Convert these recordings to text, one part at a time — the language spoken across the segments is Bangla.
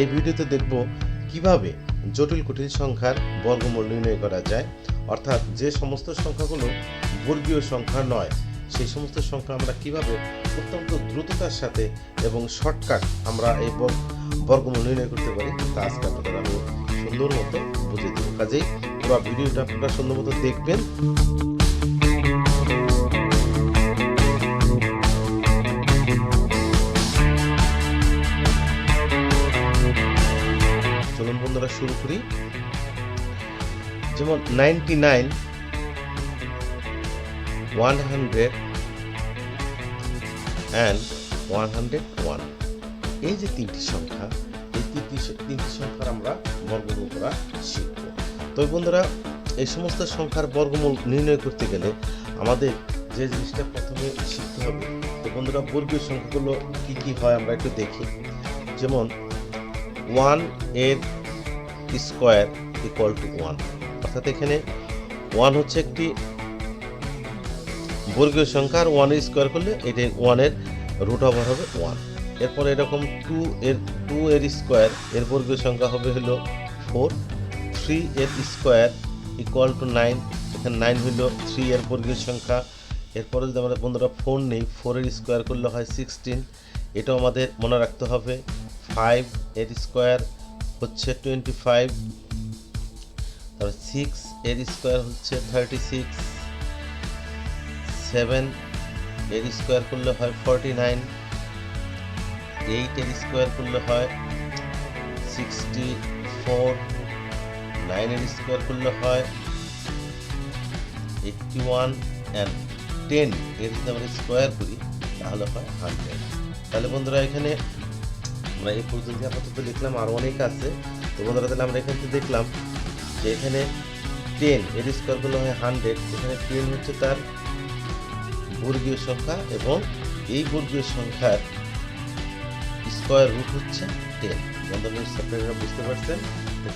এই ভিডিওতে দেখব কীভাবে জটিল কঠিন সংখ্যার বর্গমূল নির্ণয় করা যায়। অর্থাৎ যে সমস্ত সংখ্যাগুলো বর্গীয় সংখ্যা নয়, সেই সমস্ত সংখ্যা আমরা কীভাবে অত্যন্ত দ্রুততার সাথে এবং শর্টকাট আমরা এই বর্গমূল নির্ণয় করতে পারি, তা আজকে আপনাদের আমি সুন্দর মতো বুঝিয়ে দেবো। কাজেই পুরো ভিডিওটা আপনারা সুন্দর মতো দেখবেন। শুরু করি। যেমন ninety nine one hundred and one hundred one এই যে তিনটি সংখ্যা, এই তিনটি তিনটি সংখ্যার আমরা বর্গমূল করা শিখব। তবে বন্ধুরা, এই সমস্ত সংখ্যার বর্গমূল নির্ণয় করতে গেলে আমাদের যে জিনিসটা প্রথমে শিখতে হবে, তো বন্ধুরা বর্গীয় সংখ্যাগুলো কি কি হয় আমরা একটু দেখি। যেমন ওয়ানের স্কোয়ার ইকুয়াল টু ওয়ান। অর্থাৎ এখানে ওয়ান হচ্ছে একটি বর্গীয় সংখ্যা, আর ওয়ানের স্কোয়ার করলে এটা ওয়ানের রুট ওভার হবে ওয়ান। এরপর এরকম টু এর টু এর স্কোয়ার এর বর্গীয় সংখ্যা হবে হলো ফোর। থ্রি এর স্কোয়ার ইকুয়াল টু নাইন। এখানে নাইন হলো থ্রি এর বর্গীয় সংখ্যা। এরপরে যদি আমরা বন্ধুরা ফোর নেই ফোরের স্কোয়ার করলে হয় সিক্সটিন। এটাও আমাদের মনে রাখতে হবে। ফাইভ এর স্কোয়ার হচ্ছে টোয়েন্টি ফাইভ তারপর সিক্স এর স্কোয়ার হচ্ছে থার্টি সিক্স সেভেন এর স্কোয়ার করলে হয় ফর্টি নাইন এইট এর স্কোয়ার করলে হয় সিক্সটি ফোর নাইন এর স্কোয়ার করলে হয় এইটটি ওয়ান অ্যান্ড টেন এর যদি আমরা স্কোয়ার করি, তাহলে হয় হান্ড্রেড তাহলে বন্ধুরা এখানে আমরা এই পর্যন্ত আপাতত লিখলাম আরও অনেক আছে। তো বন্ধুরা, তাহলে আমরা এখান থেকে দেখলাম যে এখানে টেন এর স্কোয়ারগুলো হয় হান্ড্রেড এখানে টেন হচ্ছে তার বর্গীয় সংখ্যা এবং এই বর্গীয় সংখ্যার স্কোয়ার রুট হচ্ছে টেন বন্ধুরা বুঝতে পারছেন?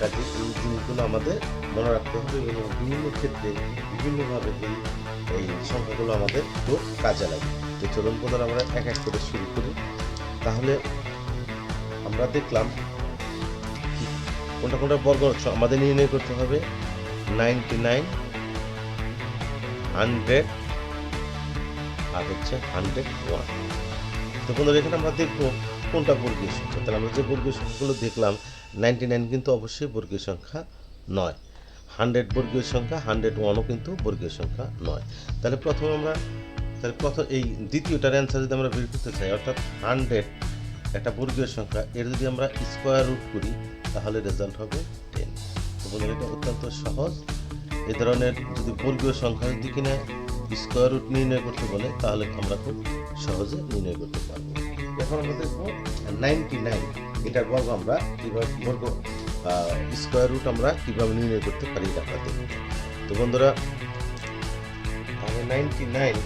কাজে এই জিনিসগুলো আমাদের মনে রাখতে হবে এবং বিভিন্ন ক্ষেত্রে বিভিন্নভাবে এই এই সংখ্যাগুলো আমাদের খুব কাজে লাগে। তো চলুন বন্ধুরা, আমরা এক এক করে শুরু করি। তাহলে আমরা দেখলাম, কোনটা কোনটা বর্গ আমাদের নির্ণয় করতে হবে। নাইনটি নাইন হান্ড্রেড আর হচ্ছে হান্ড্রেড ওয়ান তো বন্ধুরা, এখানে আমরা দেখব কোনটা বর্গীয় সংখ্যা। তাহলে আমরা যে বর্গীয় সংখ্যাগুলো দেখলাম নাইনটি নাইন কিন্তু অবশ্যই বর্গীয় সংখ্যা নয়। হান্ড্রেড বর্গীয় সংখ্যা হান্ড্রেড ওয়ানও কিন্তু বর্গীয় সংখ্যা নয়। তাহলে প্রথমে আমরা তাহলে প্রথম এই দ্বিতীয়টার অ্যান্সার যদি আমরা বের করতে চাই, অর্থাৎ হান্ড্রেড একটা বর্গীয় সংখ্যা। এর যদি আমরা স্কোয়ার রুট করি, তাহলে রেজাল্ট হবে টেন তো এটা অত্যন্ত সহজ। এ ধরনের যদি বর্গীয় সংখ্যা যদি কিনা স্কোয়ার রুট নির্ণয় করতে বলে, তাহলে আমরা খুব সহজে নির্ণয় করতে পারব। এখন আমরা দেখব নাইনটি নাইন এটার বর্গ আমরা কীভাবে বর্গ স্কোয়ার রুট আমরা কীভাবে নির্ণয় করতে পারি এটা আমরা দেখব। তো বন্ধুরা নাইনটি নাইন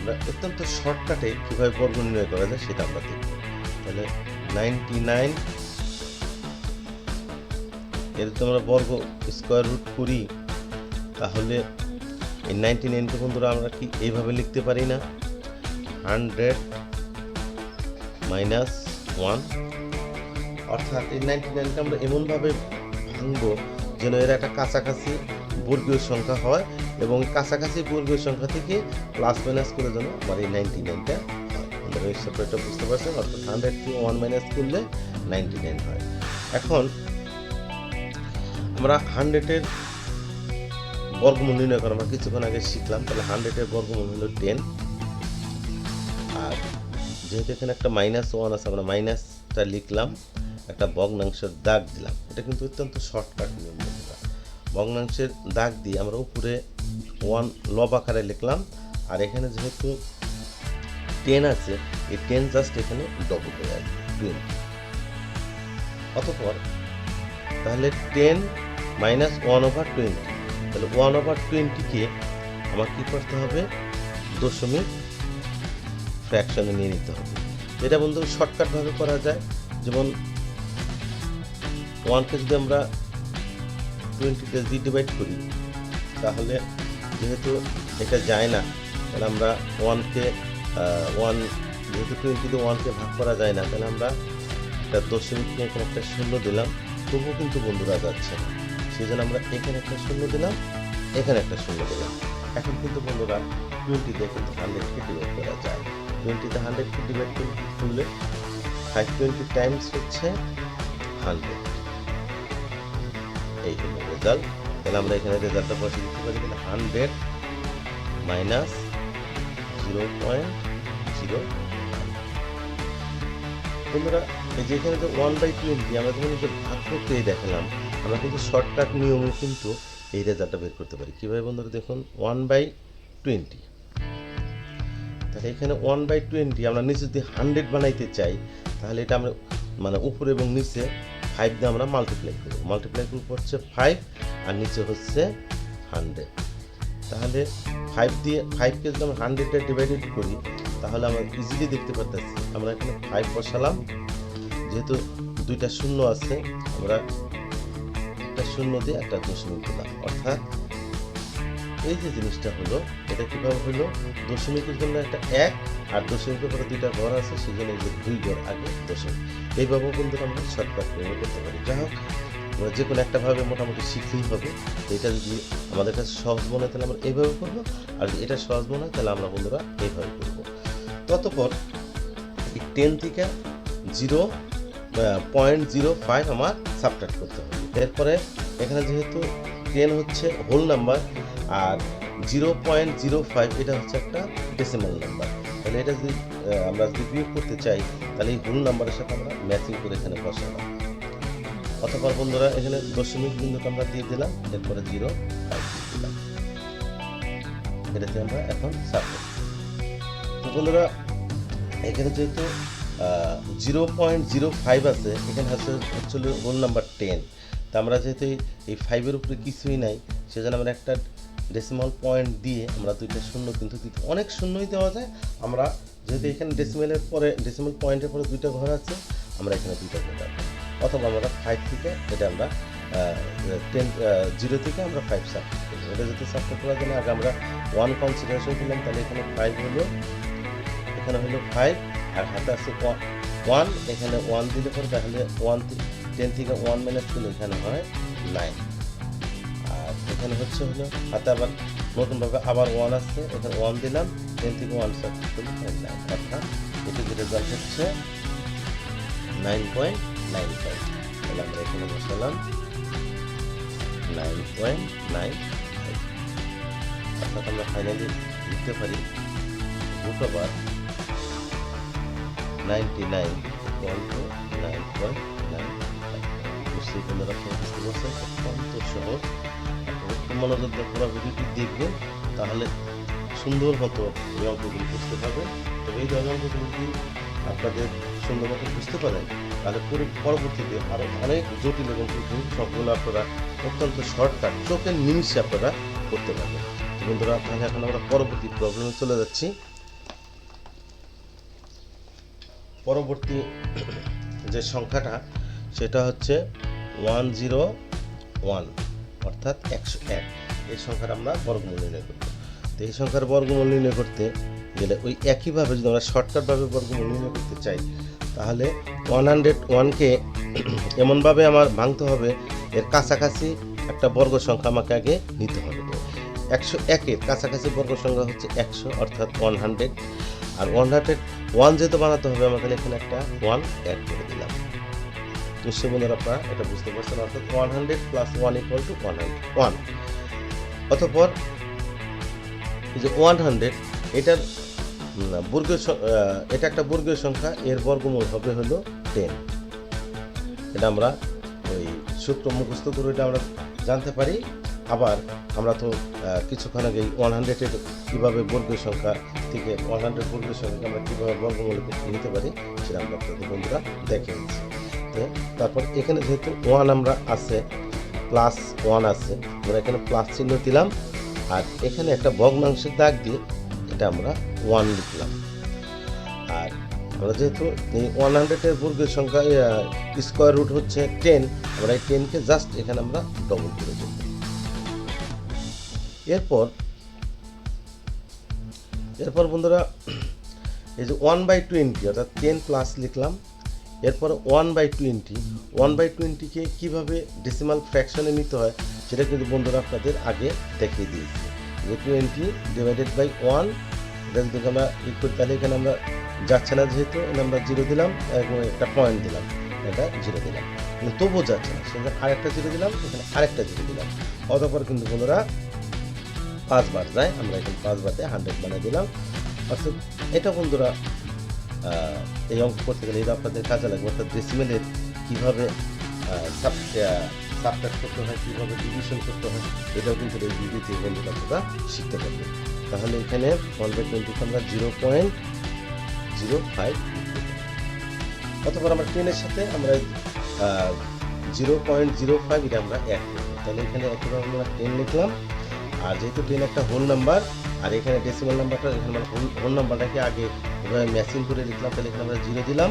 আমরা অত্যন্ত শর্টকাটে কীভাবে বর্গ নির্ণয় করা যায় সেটা আমরা দেখব। তাহলে নাইনটি নাইন এর যদি আমরা বর্গ স্কোয়ার রুট করি, তাহলে এই নাইনটি নাইনকে বন্ধুরা আমরা কি এইভাবে লিখতে পারি না? হান্ড্রেড মাইনাস ওয়ান অর্থাৎ এই নাইনটি নাইনকে আমরা এমনভাবে ভাঙবো যেন এর একটা কাছাকাছি বর্গীয় সংখ্যা হয় এবং কাছাকাছি বর্গীয় সংখ্যা থেকে প্লাস মাইনাস করে যেন আমার এই নাইনটি নাইনটা আমাদের সেপারেটটা বুঝতে পারছেন, অর্থাৎ হান্ড্রেড থেকে ওয়ান মাইনাস করলে নাইনটি নাইন হয়। এখন আমরা হান্ড্রেডের বর্গমূল নির্ণয় করা আমরা কিছুক্ষণ আগে শিখলাম, তাহলে হান্ড্রেডের বর্গমূল হলো টেন আর যেহেতু এখানে একটা মাইনাস ওয়ান আছে, আমরা মাইনাসটা লিখলাম, একটা ভগ্নাংশের দাগ দিলাম। এটা কিন্তু অত্যন্ত শর্টকাট নিয়ম বন্ধুরা। ভগ্নাংশের দাগ দিয়ে আমরা উপরে ওয়ান লব আকারে লিখলাম। আর এখানে যেহেতু টেন আছে, এই টেন জাস্ট এখানে ডবল হয়ে আসবে টোয়েন্টি অতপর, তাহলে ten minus one over twenty তাহলে ওয়ান ওভার টোয়েন্টিকে আমার কী করতে হবে? দশমিক ফ্র্যাকশনে নিয়ে নিতে হবে। এটা বন্ধু শর্টকাটভাবে করা যায়। যেমন ওয়ানকে যদি আমরা টোয়েন্টিতে জি ডিভাইড করি, তাহলে যেহেতু এটা যায় না, তাহলে আমরা ওয়ানকে ওয়ান যেহেতু টোয়েন্টিতে ওয়ানকে ভাগ করা যায় না, তাহলে আমরা একটা দশমিক নিয়ে এখানে একটা শূন্য দিলাম। তবুও কিন্তু বন্ধুরা যাচ্ছে না। সেই জন্য আমরা এখানে একটা শূন্য দিলাম, এখানে একটা শূন্য দিলাম। এখন কিন্তু বন্ধুরা টোয়েন্টিতে কিন্তু হান্ড্রেডকে ডিভাইড করা যায়। টোয়েন্টিতে হান্ড্রেডকে ডিভাইড করলে ফাইভ টোয়েন্টি টাইমস হচ্ছে হান্ড্রেড এই হলো রেজাল্ট তাহলে আমরা এখানে রেজাল্টটা বসে দিতে পারি তাহলে hundred minus zero point zero বন্ধুরা যে এখানে যে ওয়ান বাই টোয়েন্টি আমরা যখন যে ভাগ করতে দেখালাম, আমরা কিন্তু শর্টকাট নিয়মে কিন্তু এই রেজাল্টটা বের করতে পারি। কীভাবে বন্ধুরা, দেখুন ওয়ান বাই টোয়েন্টি তাহলে এখানে ওয়ান বাই টোয়েন্টি আমরা নিচে যদি হান্ড্রেড বানাইতে চাই, তাহলে এটা আমরা মানে উপরে এবং নিচে ফাইভ দিয়ে আমরা মাল্টিপ্লাই করব। মাল্টিপ্লাই করব হচ্ছে ফাইভ আর নিচে হচ্ছে হান্ড্রেড তাহলে ফাইভ দিয়ে ফাইভকে যদি আমরা হান্ড্রেডটা ডিভাইডেড করি, তাহলে আমরা ইজিলি দেখতে পারতেছি, আমরা এখানে ফাইভ বসালাম। যেহেতু দুইটা শূন্য আছে, আমরা একটা শূন্য দিয়ে একটা দশমিক দিলাম। অর্থাৎ এই যে জিনিসটা হলো, এটা কীভাবে হলো? দশমিকের জন্য একটা এক, আর দশমিকের পরে দুইটা ঘর আছে সেই জন্য এই যে দুই ঘর আগে দশমিক। এইভাবে কিন্তু আমরা শর্টকাট করে করতে পারি। যাই হোক যে কোনো একটা ভাবে মোটামুটি শিখলেই হবে। এটা যদি আমাদের কাছে সহজ মনে হয়, তাহলে আমরা এইভাবে করব। আর যদি এটা সহজ মনে হয়, তাহলে আমরা বন্ধুরা এইভাবে করব। ততপর এই টেন থেকে জিরো পয়েন্ট জিরো ফাইভ আমার সাবট্রাক্ট করতে হবে। এরপরে এখানে যেহেতু টেন হচ্ছে হোল নাম্বার আর জিরো পয়েন্ট জিরো ফাইভ এটা হচ্ছে একটা ডেসিমাল নাম্বার তাহলে এটা যদি আমরা যদি বিয়োগ করতে চাই, তাহলে এই হোল নাম্বারের সাথে আমরা ম্যাচিং করে এখানে বসালাম অথবা বন্ধুরা, এখানে দশমিক বিন্দুটা আমরা দিয়ে দিলাম, এরপরে জিরো দিলাম এটাতে আমরা এখন সাবমিট তো বন্ধুরা, এখানে যেহেতু জিরো পয়েন্ট জিরো ফাইভ আছে, এখানে হচ্ছে হচ্ছে রোল নাম্বার টেন তা আমরা যেহেতু এই ফাইভের উপরে কিছুই নাই, সেজন্য আমরা একটা ডেসিমাল পয়েন্ট দিয়ে আমরা দুইটা শূন্য কিন্তু দিতে অনেক শূন্যই দেওয়া যায়, আমরা যেহেতু এখানে ডেসিমেলের পরে ডেসিমাল পয়েন্টের পরে দুইটা ঘর আছে, আমরা এখানে দুইটা ঘর রাখব। অথবা আমরা ফাইভ থেকে, এটা আমরা টেন জিরো থেকে আমরা ফাইভ করব। এটা যদি সাবমিট করার জন্য আগে আমরা ওয়ান কনসিডারেশন করলাম, তাহলে এখানে ফাইভ হলো, এখানে হলো ফাইভ আর হাতে আছে ওয়ান এখানে ওয়ান দিলে পরে তাহলে ওয়ান টেন থেকে ওয়ান মাইনাস করলে এখানে হয় নাইন এখানে হচ্ছে হলো হাতে আবার নতুনভাবে আবার ওয়ান আসছে, এখানে ওয়ান দিলাম টেন থেকে ওয়ান হয় নাইন রেজাল্ট হচ্ছে নাইন পয়েন্ট নাইন ফাইভ তাহলে আমরা এখানে বসালাম নাইন পয়েন্ট নাইন ফাইভ অর্থাৎ আমরা ফাইনালি লিখতে পারি root over ninety nine one two nine point nine নিশ্চয়ই বন্ধুরা সহজ। মনোযোগ পুরো ভিডিওটি দেখবেন তাহলে সুন্দর মতো এই অঙ্কগুলি বুঝতে পারবেন তবে এই ধরনের অঙ্কগুলি যদি আপনাদের সুন্দর মতো বুঝতে পারেন, তাহলে পুরো পরবর্তীতে আরও অনেক জটিল এবং কঠিন সবগুলো আপনারা অত্যন্ত শর্টকাট চোখের নিমিষে আপনারা করতে পারবেন। তো বন্ধুরা, তাহলে এখন আমরা পরবর্তী প্রবলেমে চলে যাচ্ছি। পরবর্তী যে সংখ্যাটা, সেটা হচ্ছে ওয়ান জিরো ওয়ান অর্থাৎ একশো এক। এই সংখ্যার আমরা বর্গমূল নির্ণয় করব। তো এই সংখ্যার বর্গমূল নির্ণয় করতে গেলে ওই একইভাবে যদি আমরা শর্টকাটভাবে বর্গমূল নির্ণয় করতে চাই, তাহলে ওয়ান হান্ড্রেড ওয়ানকে এমনভাবে আমার ভাঙতে হবে, এর কাছাকাছি একটা বর্গ সংখ্যা আমাকে আগে নিতে হবে। একশো একের কাছাকাছি বর্গ সংখ্যা হচ্ছে একশো, অর্থাৎ ওয়ান হান্ড্রেড আর ওয়ান হান্ড্রেড ওয়ান যেহেতু বানাতে হবে আমাদের এখানে একটা ওয়ান অ্যাড করে দিলাম। নিশ্চয়ই বন্ধুরা আপনারা এটা বুঝতে পারছেন অর্থাৎ one hundred plus one equal to one hundred one অতঃপর যে ওয়ান হান্ড্রেড এটার উম, বর্গীয় এটা একটা বর্গীয় সংখ্যা এর বর্গমূল হবে হলো টেন এটা আমরা ওই সূত্র মুখস্থ করে এটা আমরা জানতে পারি। আবার আমরা তো কিছুক্ষণ আগে ওয়ান হান্ড্রেডের কীভাবে বর্গীয় সংখ্যা থেকে ওয়ান হান্ড্রেড বর্গীয় সংখ্যা আমরা কীভাবে বর্গমূল নিতে পারি সেটা আমরা আপনাদের বন্ধুরা দেখে নিচ্ছি। তো তারপর এখানে যেহেতু ওয়ান আমরা আছে প্লাস ওয়ান আছে, আমরা এখানে প্লাস চিহ্ন দিলাম। আর এখানে একটা ভগ্নাংশের দাগ দিয়ে এটা আমরা ওয়ান লিখলাম। আর আমরা যেহেতু এই ওয়ান হান্ড্রেডের বর্গের সংখ্যা স্কোয়ার রুট হচ্ছে টেন আমরা এই টেনকে জাস্ট এখানে আমরা ডবল করে দেব। এরপর এরপর বন্ধুরা, এই যে ওয়ান বাই টোয়েন্টি অর্থাৎ টেন প্লাস লিখলাম। এরপর one by twenty one by টোয়েন্টিকে কীভাবে ডেসিমাল ফ্র্যাকশনে নিতে হয়, সেটা কিন্তু বন্ধুরা আপনাদের আগে দেখিয়ে দিয়েছি। যে টোয়েন্টি ডিভাইডেড বাই ওয়ান এটা যদি আমরা ই করি তাহলে এখানে আমরা যাচ্ছে না যেহেতু এখানে আমরা জিরো দিলাম, এবং একটা পয়েন্ট দিলাম, এটা জিরো দিলাম। কিন্তু তবুও যাচ্ছে না সেখানে আরেকটা জিরো দিলাম, এখানে আরেকটা জিরো দিলাম। অতপর কিন্তু বন্ধুরা পাঁচবার যায়, আমরা এখানে পাঁচবার দিয়ে হান্ড্রেড বানিয়ে দিলাম। অর্থাৎ এটা বন্ধুরা এই অঙ্ক করতে গেলে এটা আপনাদের কাজে লাগবে। অর্থাৎ ডেসিমেলের কীভাবে সাবট্রাক্ট করতে হয়, কীভাবে ডিভিশন করতে হয়, এটাও কিন্তু এই ভিডিওতে বন্ধুরা আপনারা শিখতে পারবেন। তাহলে এখানে ওয়ান বাই টোয়েন্টিকে আমরা জিরো পয়েন্ট জিরো ফাইভ অথবা আমরা টেনের সাথে আমরা জিরো পয়েন্ট জিরো ফাইভ এটা আমরা অ্যাড করব। তাহলে এখানে একইভাবে আমরা টেন লিখলাম। আর যেহেতু টেন একটা হোল নাম্বার আর এখানে ডেসিমাল নাম্বারটা এখানে হোল হোল নাম্বারটাকে আগে এভাবে ম্যাচিং করে লিখলাম তাহলে এখানে আমরা জিরো দিলাম,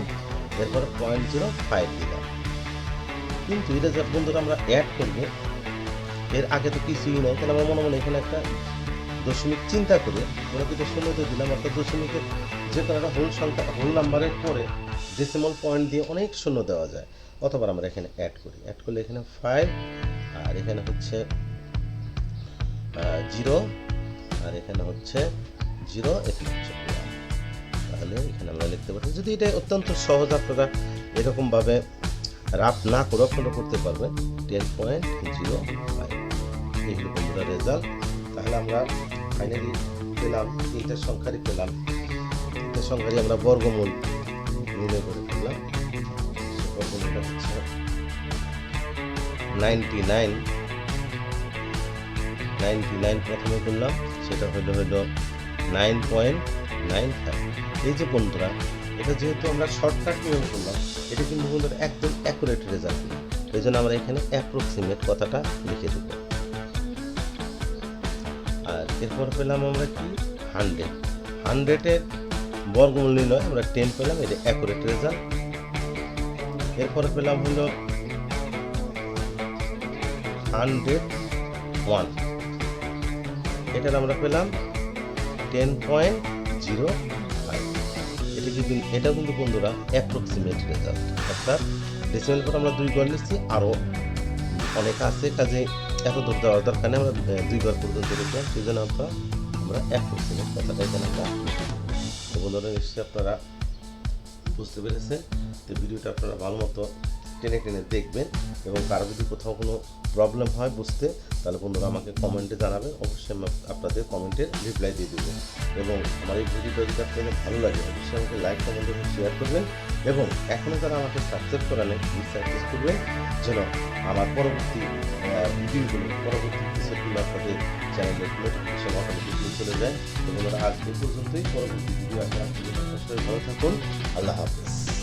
এরপর পয়েন্ট জিরো ফাইভ দিলাম। কিন্তু এটা যে বন্ধুরা আমরা অ্যাড করব, এর আগে তো কিছুই নাই, তাহলে আমার মনে মনে এখানে একটা দশমিক চিন্তা করে আমরা কিন্তু শূন্যতে দিলাম, অর্থাৎ দশমিকের যে কোনো একটা হোল সংখ্যা হোল নাম্বারের পরে ডেসিমাল পয়েন্ট দিয়ে অনেক শূন্য দেওয়া যায়, অথবা আমরা এখানে অ্যাড করি। অ্যাড করলে এখানে ফাইভ আর এখানে হচ্ছে জিরো আর এখানে হচ্ছে জিরো এখানে হচ্ছে তাহলে এখানে আমরা লিখতে পারি যদি এটা অত্যন্ত সহজ আপনারা এরকমভাবে রাফ না করে আপনারা করতে পারবেন টেন পয়েন্ট জিরো ফাইভ বন্ধুরা রেজাল্ট তাহলে আমরা ফাইনালি পেলাম, তিনটা সংখ্যারই পেলাম। তিনটা সংখ্যারই আমরা বর্গমূল নির্ণয় করে ফেললাম বর্গমূলটা হচ্ছে নাইনটি নাইন নাইনটি নাইন প্রথমে করলাম, সেটা হলো হলো নাইন পয়েন্ট নাইন ফাইভ এই যে বন্ধুরা, এটা যেহেতু আমরা শর্টকাট নিয়ম করলাম, এটা কিন্তু বন্ধুরা একদম অ্যাকুরেট রেজাল্ট এই জন্য আমরা এখানে অ্যাপ্রক্সিমেট কথাটা লিখে দেবো। আর এরপর পেলাম আমরা কি? হান্ড্রেড হান্ড্রেডের বর্গমূল নির্ণয় আমরা টেন পেলাম, এটা অ্যাকুরেট রেজাল্ট এরপর পেলাম হলো হান্ড্রেড ওয়ান এটার আমরা পেলাম টেন পয়েন্ট জিরো ফাইভ এটা কিন্তু এটা কিন্তু বন্ধুরা অ্যাপ্রক্সিমেট রেজাল্ট অর্থাৎ ডেসিমেল পর আমরা দুই ঘর নিচ্ছি আরও অনেক আছে কাজে এত দূর দেওয়ার দরকার নেই আমরা আহ, দুই ঘর পর্যন্ত লিখলাম সেই জন্য আমরা আমরা অ্যাপ্রক্সিমেট কথাটা এখানে আমরা বন্ধুরা নিশ্চয়ই আপনারা বুঝতে পেরেছেন। তো ভিডিওটা আপনারা ভালো মতো টেনে টেনে দেখবেন এবং কারও যদি কোথাও কোনো প্রবলেম হয় বুঝতে, তাহলে বন্ধুরা আমাকে কমেন্টে জানাবেন। অবশ্যই আমি আপনাদের কমেন্টের রিপ্লাই দিয়ে দেবো। এবং আমার এই ভিডিওটা যদি আপনাদের ভালো লাগে, অবশ্যই আমাকে লাইক কমেন্ট এবং শেয়ার করবেন। এবং এখনও যারা আমাকে সাবস্ক্রাইব করা নেই প্লিজ সাবস্ক্রাইব করবেন। যেন আমার পরবর্তী ভিডিওগুলো, পরবর্তী এপিসোডগুলো আপনাদের চ্যানেলে নোটিফিকেশন অটোমেটিকলি চলে যায়। এবং বন্ধুরা আজ এই পর্যন্তই। পরবর্তী ভিডিও আসা আপনাদের ভালো থাকুন। আল্লাহ হাফেজ।